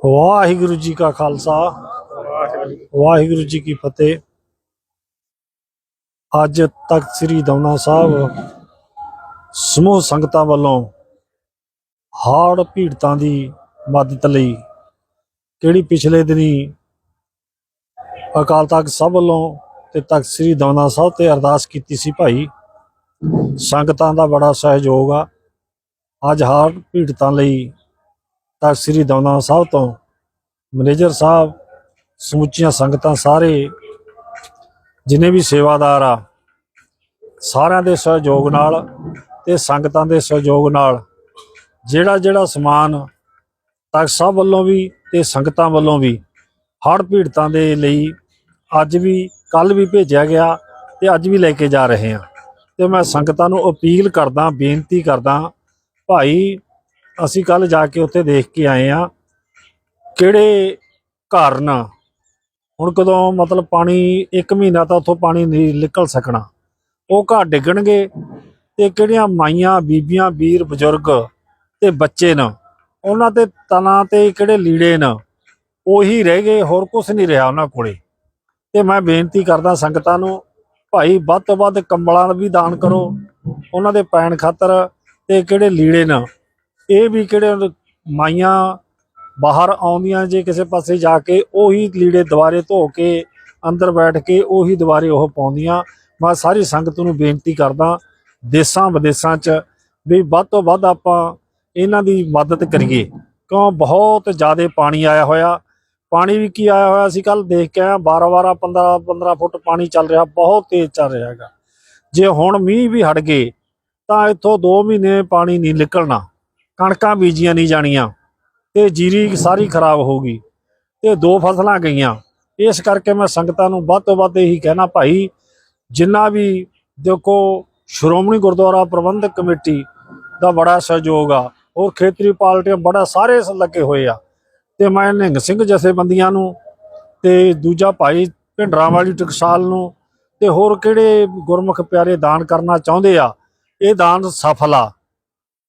ਵਾਹਿਗੁਰੂ ਜੀ ਕਾ ਖਾਲਸਾ। ਵਾਹਿਗੁਰੂ ਜੀ ਕੀ ਫਤਿਹ। ਅੱਜ ਤਖਤ ਸ੍ਰੀ ਦਮਨਾ ਸਾਹਿਬ ਸਮੂਹ ਸੰਗਤਾਂ ਵੱਲੋਂ ਹਾੜ ਪੀੜਤਾਂ ਦੀ ਮਦਦ ਲਈ ਕਿਹੜੀ ਪਿਛਲੇ ਦਿਨੀ ਅਕਾਲ ਤਖਤ ਸਾਹਿਬ ਵੱਲੋਂ ਤੇ ਤਖਤ ਸ੍ਰੀ ਦਮਨਾ ਸਾਹਿਬ ਤੇ ਅਰਦਾਸ ਕੀਤੀ ਸੀ ਭਾਈ, ਸੰਗਤਾਂ ਦਾ ਬੜਾ ਸਹਿਯੋਗ ਆ। ਅੱਜ ਹਾਰ ਭੀੜਤਾਂ ਲਈ ਤਖਤ ਸ੍ਰੀ ਦਮਦਮਾ ਸਾਹਿਬ ਤੋਂ ਮੈਨੇਜਰ ਸਾਹਿਬ, ਸਮੁੱਚੀਆਂ ਸੰਗਤਾਂ ਸਾਰੇ, ਜਿਨੇ ਵੀ ਸੇਵਾਦਾਰ ਆ, ਸਾਰਿਆਂ ਦੇ ਸਹਿਯੋਗ ਨਾਲ ਤੇ ਸੰਗਤਾਂ ਦੇ ਸਹਿਯੋਗ ਨਾਲ ਜਿਹੜਾ ਜਿਹੜਾ ਸਮਾਨ ਤਖਤ ਸਾਹਿਬ ਵੱਲੋਂ ਵੀ ਤੇ ਸੰਗਤਾਂ ਵੱਲੋਂ ਵੀ ਹੜ੍ਹ ਪੀੜਤਾਂ ਦੇ ਲਈ ਅੱਜ ਵੀ ਕੱਲ ਵੀ ਭੇਜਿਆ ਗਿਆ ਤੇ ਅੱਜ ਵੀ ਲੈ ਕੇ ਜਾ ਰਹੇ ਹਾਂ। ਤੇ ਮੈਂ ਸੰਗਤਾਂ ਨੂੰ ਅਪੀਲ ਕਰਦਾ, ਬੇਨਤੀ ਕਰਦਾ, ਭਾਈ ਅਸੀਂ ਕੱਲ ਜਾ ਕੇ ਉੱਥੇ ਦੇਖ ਕੇ ਆਏ ਆ ਕਿਹੜੇ ਘਰ ਨਾ ਹੁਣ ਕਦੋਂ ਮਤਲਬ ਪਾਣੀ 1 ਮਹੀਨਾ ਤਾਂ ਉੱਥੋਂ ਪਾਣੀ ਨਹੀਂ ਨਿਕਲ ਸਕਣਾ। ਉਹ ਘਰ ਡਿੱਗਣਗੇ ਤੇ ਕਿਹੜੀਆਂ ਮਾਈਆਂ, ਬੀਬੀਆਂ, ਵੀਰ, ਬਜ਼ੁਰਗ ਤੇ ਬੱਚੇ ਨੇ, ਉਹਨਾਂ ਤੇ ਤਨਾਂ ਤੇ ਕਿਹੜੇ ਲੀੜੇ ਨੇ, ਉਹੀ ਰਹਿ ਗਏ, ਹੋਰ ਕੁਝ ਨਹੀਂ ਰਿਹਾ ਉਹਨਾਂ ਕੋਲੇ। ਤੇ ਮੈਂ ਬੇਨਤੀ ਕਰਦਾ ਸੰਗਤਾਂ ਨੂੰ, ਭਾਈ ਵੱਧ ਤੋਂ ਵੱਧ ਕੰਬਲਾਂ ਵੀ ਦਾਨ ਕਰੋ, ਉਹਨਾਂ ਦੇ ਪੈਣ ਖਾਤਰ ਤੇ ਕਿਹੜੇ ਲੀੜੇ ਨੇ ਇਹ ਵੀ ਕਿਹੜੇ ਮਾਈਆਂ ਬਾਹਰ ਆਉਂਦੀਆਂ ਜੇ ਕਿਸੇ ਪਾਸੇ ਜਾ ਕੇ, ਉਹੀ ਲੀੜੇ ਦੁਬਾਰੇ ਧੋ ਕੇ, ਅੰਦਰ ਬੈਠ ਕੇ, ਉਹੀ ਦੁਬਾਰੇ ਉਹ ਪਾਉਂਦੀਆਂ। ਮੈਂ ਸਾਰੀ ਸੰਗਤ ਨੂੰ ਬੇਨਤੀ ਕਰਦਾ, ਦੇਸਾਂ ਵਿਦੇਸਾਂ 'ਚ ਵੀ ਵੱਧ ਤੋਂ ਵੱਧ ਆਪਾਂ ਇਹਨਾਂ ਦੀ ਮਦਦ ਕਰੀਏ। ਕਿਉਂ? ਬਹੁਤ ਜ਼ਿਆਦਾ ਪਾਣੀ ਆਇਆ ਹੋਇਆ। ਪਾਣੀ ਵੀ ਕੀ ਆਇਆ ਹੋਇਆ ਸੀ? ਕੱਲ ਦੇਖ ਕੇ ਆਇਆ 12 12 15 15 ਫੁੱਟ ਪਾਣੀ ਚੱਲ ਰਿਹਾ, ਬਹੁਤ ਤੇਜ਼ ਚੱਲ ਰਿਹਾ ਹੈਗਾ। ਜੇ ਹੁਣ ਮੀਂਹ ਵੀ ਹਟ ਗਏ, ਤਾਂ ਇੱਥੋਂ 2 ਮਹੀਨੇ ਪਾਣੀ ਨਹੀਂ ਨਿਕਲਣਾ। ਕਣਕਾਂ ਬੀਜੀਆਂ ਨਹੀਂ ਜਾਣੀਆਂ, ਤੇ ਜੀਰੀ ਸਾਰੀ ਖਰਾਬ ਹੋ ਗਈ, ਤੇ ਦੋ ਫਸਲਾਂ ਗਈਆਂ। ਇਸ ਕਰਕੇ ਮੈਂ ਸੰਗਤਾਂ ਨੂੰ ਵੱਧ ਤੋਂ ਵੱਧ ਇਹੀ ਕਹਿਣਾ, ਭਾਈ, ਜਿੰਨਾ ਵੀ ਦੇਖੋ ਸ਼੍ਰੋਮਣੀ ਗੁਰਦੁਆਰਾ ਪ੍ਰਬੰਧਕ ਕਮੇਟੀ ਦਾ ਬੜਾ ਸਹਿਯੋਗ ਆ ਹੋਰ ਖੇਤਰੀ ਪਾਰਟੀਆਂ ਬੜਾ ਸਾਰੇ ਲੱਗੇ ਹੋਏ ਆ, ਤੇ ਮੈਂ ਨਿੰਗ ਸਿੰਘ ਜਥੇਬੰਦੀਆਂ ਨੂੰ, ਤੇ ਦੂਜਾ ਭਾਈ ਭਿੰਡਰਾਂ ਵਾਲੀ ਟਕਸਾਲ ਨੂੰ, ਤੇ ਹੋਰ ਕਿਹੜੇ ਗੁਰਮੁਖ ਪਿਆਰੇ ਦਾਨ ਕਰਨਾ ਚਾਹੁੰਦੇ ਆ, ਇਹ ਦਾਨ ਸਫਲ ਆ।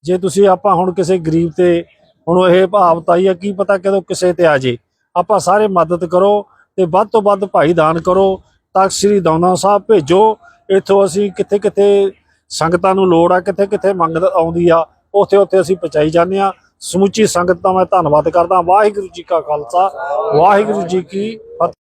ਜੇ ਤੁਸੀਂ ਆਪਾਂ ਹੁਣ ਕਿਸੇ ਗਰੀਬ ਤੇ ਹੁਣ ਇਹ ਭਾਵਤ ਆਈ ਆ, ਕੀ ਪਤਾ ਕਦੋਂ ਕਿਸੇ ਤੇ ਆ ਜੇ। ਆਪਾਂ ਸਾਰੇ ਮਦਦ ਕਰੋ ਤੇ ਵੱਧ ਤੋਂ ਵੱਧ ਭਾਈ ਦਾਨ ਕਰੋ ਤਖਤ ਸ੍ਰੀ ਦੌਨਾ ਸਾਹਿਬ ਭੇਜੋ। ਇੱਥੋਂ ਅਸੀਂ ਕਿੱਥੇ ਕਿੱਥੇ ਸੰਗਤਾਂ ਨੂੰ ਲੋੜ ਆ, ਕਿੱਥੇ ਕਿੱਥੇ ਮੰਗ ਆਉਂਦੀ ਆ, ਉੱਥੇ ਉੱਥੇ ਅਸੀਂ ਪਹੁੰਚਾਈ ਜਾਂਦੇ ਆ। ਸਮੁੱਚੀ ਸੰਗਤ ਦਾ ਮੈਂ ਧੰਨਵਾਦ ਕਰਦਾ। ਵਾਹਿਗੁਰੂ ਜੀ ਕਾ ਖਾਲਸਾ, ਵਾਹਿਗੁਰੂ ਜੀ ਕੀ ਫਤਿਹ।